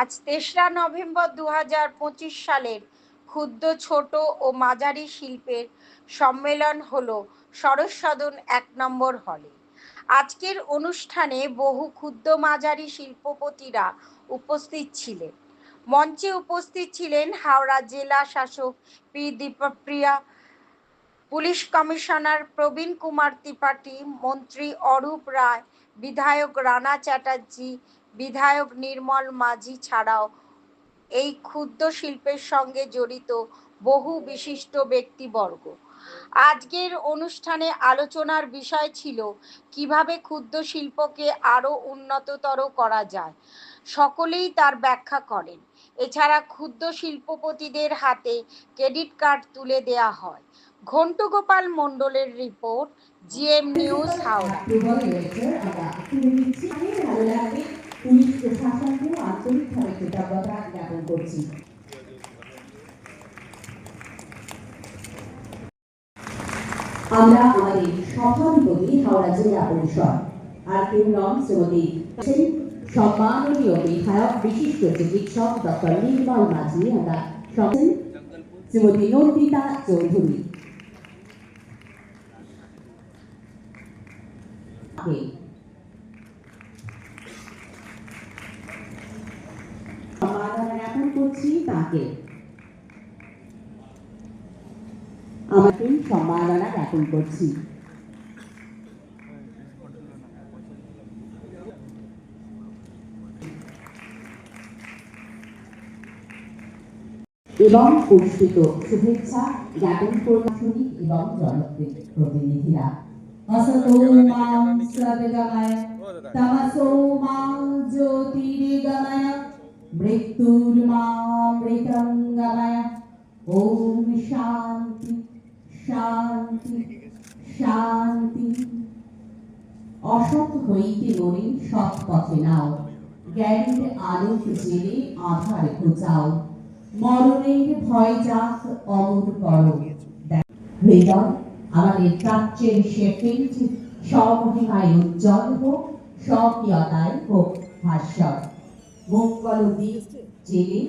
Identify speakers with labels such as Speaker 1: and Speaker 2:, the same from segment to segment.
Speaker 1: আজ তেসরা নভেম্বর দু হাজার পঁচিশ সালের ক্ষুদ্র, ছোট ও মাঝারি শিল্পের সম্মেলন হলো সরস্বদন এক নম্বর হলে। আজকের অনুষ্ঠানে বহু ক্ষুদ্র, মাঝারি শিল্পপতিরা উপস্থিত ছিলেন। মঞ্চে উপস্থিত ছিলেন হাওড়া জেলা শাসক P Dipapriya, police commissioner Praveen Kumar Tripathi, মন্ত্রী অরূপ রায়, বিধায়ক রানা চ্যাটার্জি বিধায়ক নির্মল মাঝি ছাড়াও এই ক্ষুদ্র শিল্পের সঙ্গে জড়িত বহু বিশিষ্ট ব্যক্তিবর্গ। আজকের অনুষ্ঠানে আলোচনার বিষয় ছিল কীভাবে ক্ষুদ্র শিল্পকে আরও উন্নততর করা যায়। সকলেই তার ব্যাখ্যা করেন। এছাড়া ক্ষুদ্র শিল্পপতিদের হাতে ক্রেডিট কার্ড তুলে দেয়া হয়। ঘন্টু গোপাল মণ্ডলের report, GM news Howrah.
Speaker 2: Police প্রশাসনকেও আন্তরিকভাবে কৃতজ্ঞতা জ্ঞাপন করছি। আমরা আমাদের সভাধিপতি হাওড়া জেলা পরিষদ, আর কেউ নন শ্রীমতী সম্মাননীয় বিধায়ক, বিশিষ্ট চিকিৎসক ডক্টর নির্মল মাঝি, আমরা শ্রীমতী নন্দিতা চৌধুরী। তাকে আমাকে সম্মাননা জ্ঞাপন করছি। এবং পুরস্কৃত শুভেচ্ছা জ্ঞাপন করছি এবং জনপ্রতিনিধিরা অসতো মাং সর্বগময় তমসো জ্যোতির্গময় মৃত্যুর্মামৃতঙ্গময় ওম শান্তি শান্তি শান্তি অসৎ হইতে মনে সৎ পথে নাও। জ্ঞানের আলোক আধার খোঁচাও মরণের ভয় যাক, অমর কর। হৃদয়, আমাদের প্রাচ্যের শেফিল্ড স্বমহিমায় উজ্জ্বল হোক স্বকীয়তায় হোক ভাষ্য দ্বীপ জেলে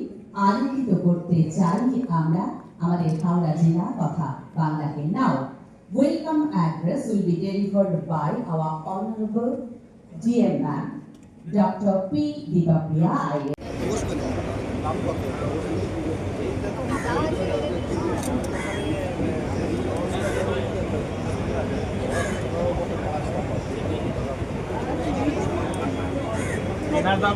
Speaker 2: আলোকিত করতে চাই আমরা আমাদের হাওড়া জেলা তথা বাংলাকে। Now welcome address will be delivered by our honourable DM ma'am doctor P Dipapriya IA
Speaker 3: কেনার দাম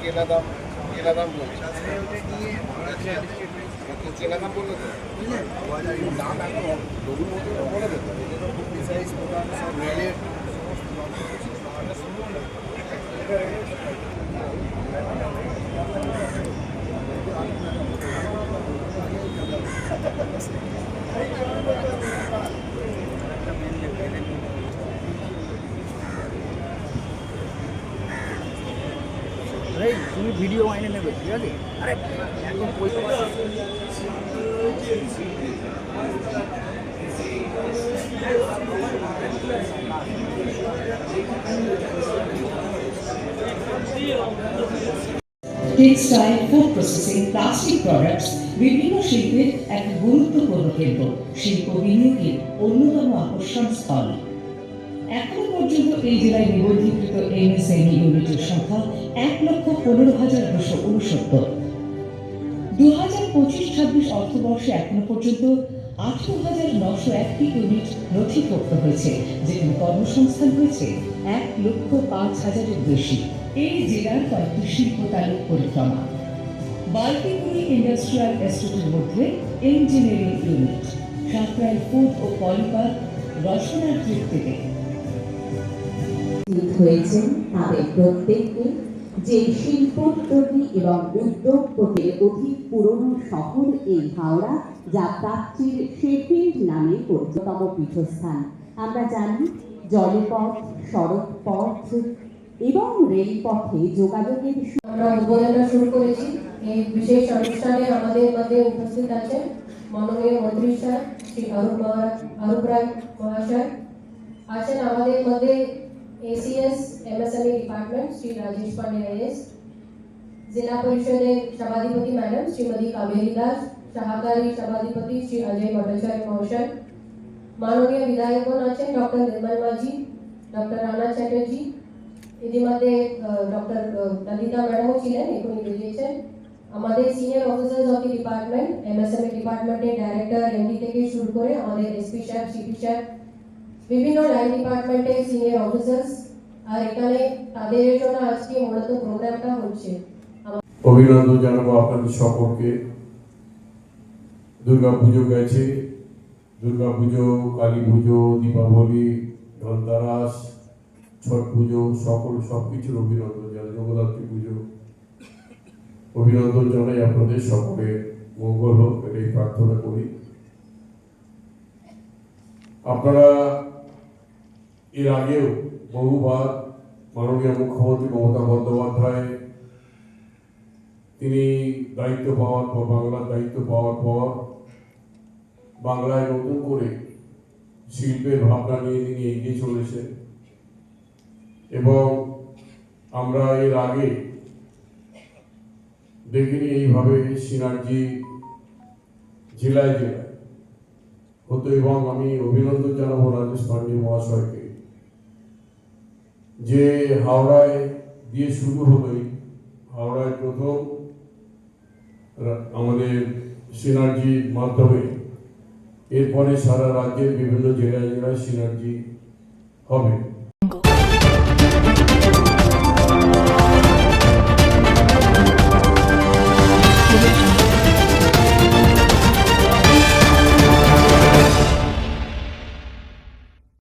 Speaker 4: কেনা দাম কেনা দাম বলছি চেনা দাম বলল তো দাম এখন বলে দেবো
Speaker 3: তুমি ভিডিও আইনে নেবে, ঠিক আছে? আরে একদম পয়সা
Speaker 5: textile food processing plastic products বিভিন্ন শিল্পের এক গুরুত্বপূর্ণ কেন্দ্র, শিল্প বিনিয়োগের অন্যতম আকর্ষণ স্থল। এখনও পর্যন্ত এই জেলায় নিবন্ধীকৃত এমএসএমই ইউনিটের সংখ্যা এক লক্ষ পনেরো হাজার দুশো উনসত্তর। দু হাজার পঁচিশ ছাব্বিশ অর্থবর্ষে এখনও পর্যন্ত আঠারো হাজার নশো একটি ইউনিট নথিভুক্ত হয়েছে, যেখানে কর্মসংস্থান হয়েছে এক লক্ষ পাঁচ হাজারের বেশি। এই জেলার কয়েকটি শিল্প তালুক পরিক্রমা। বাল্টিপুরি ইন্ডাস্ট্রিয়াল এস্টেটের মধ্যে ইঞ্জিনিয়ারিং ইউনিট সাঁকরাইল ফুড ও পলিপার রসনার তৃপ্তিতে।
Speaker 2: হয়েছেন তাদের প্রত্যেককে যে শিল্পোদ্যোগী এবং উদ্যোগপতির অধিক পুরনো শহর এই হাওড়া যা প্রাচ্যের শেফিল্ড নামে পরিচিততম পীঠস্থান। আমরা জানি জলপথ সড়ক পথ এবং রেলপথে যোগাযোগের
Speaker 6: আমরা উদ্বোধন শুরু করেছি। এই বিশেষ অনুষ্ঠানে আমাদের মধ্যে উপস্থিত আছেন মাননীয় মন্ত্রী স্যার, শ্রী অরূপ অরূপ রায় মহাশয়। আছেন আমাদের মধ্যে ACS MSME department Shri Rajesh Pandey IS জেলা পরিষদের সভাধিপতি ম্যাডাম শ্রীমতী কাবেরী দাস সহকারী সভাধিপতি শ্রী অজয় ভট্টাচার্য মহাশয় মাননীয় বিধায়কগণ আছেন ডক্টর নির্মল মাঝি ডক্টর রানা চ্যাটার্জি ইতিমধ্যে ডক্টর ললিতা ম্যাডামও ছিলেন এখনই বেরিয়েছেন আমাদের senior officers of the department MSME ডিপার্টমেন্টের ডাইরেক্টর এমডি থেকে শুরু করে আমাদের এসপি স্যার সিপি স্যার বিভিন্ন লাইন ডিপার্টমেন্টের সিনিয়র অফিসার্স আর এখানে তাদের জন্য আজকে মূলত প্রোগ্রামটা হচ্ছে।
Speaker 7: অভিনন্দন জানাব আপনাদের সকলকে। দুর্গা পুজো গেছে। দুর্গা পুজো, কালী পুজো, দীপাবলি, ধনতেরাস, ছট পুজো, সকল সব কিছুর অভিনন্দন জানাই। জগদ্ধাত্রী পুজো। অভিনন্দন জানাই আপনাদের সকলের মঙ্গল হোক, এটাই প্রার্থনা করি। আপনারা এর আগেও বহুবার মাননীয় মুখ্যমন্ত্রী মমতা বন্দ্যোপাধ্যায়, তিনি দায়িত্ব পাওয়ার পর, বাংলার দায়িত্ব পাওয়ার পর বাংলায় নতুন করে শিল্পের ভাবনা নিয়ে তিনি এগিয়ে চলেছেন। এবং আমরা এর আগে দেখিনি এইভাবে সিনার্জি জেলায় জেলায়। হতো এবং আমি অভিনন্দন জানাব রাজেশ পান্ডে মহাশয়কে। যে হাওড়ায় দিয়ে শুরু হলোই, হাওড়ায় প্রথম আমাদের সিনার্জির মাধ্যমে। এরপরে সারা রাজ্যের বিভিন্ন জেলায় জেলায় সিনার্জি হবে।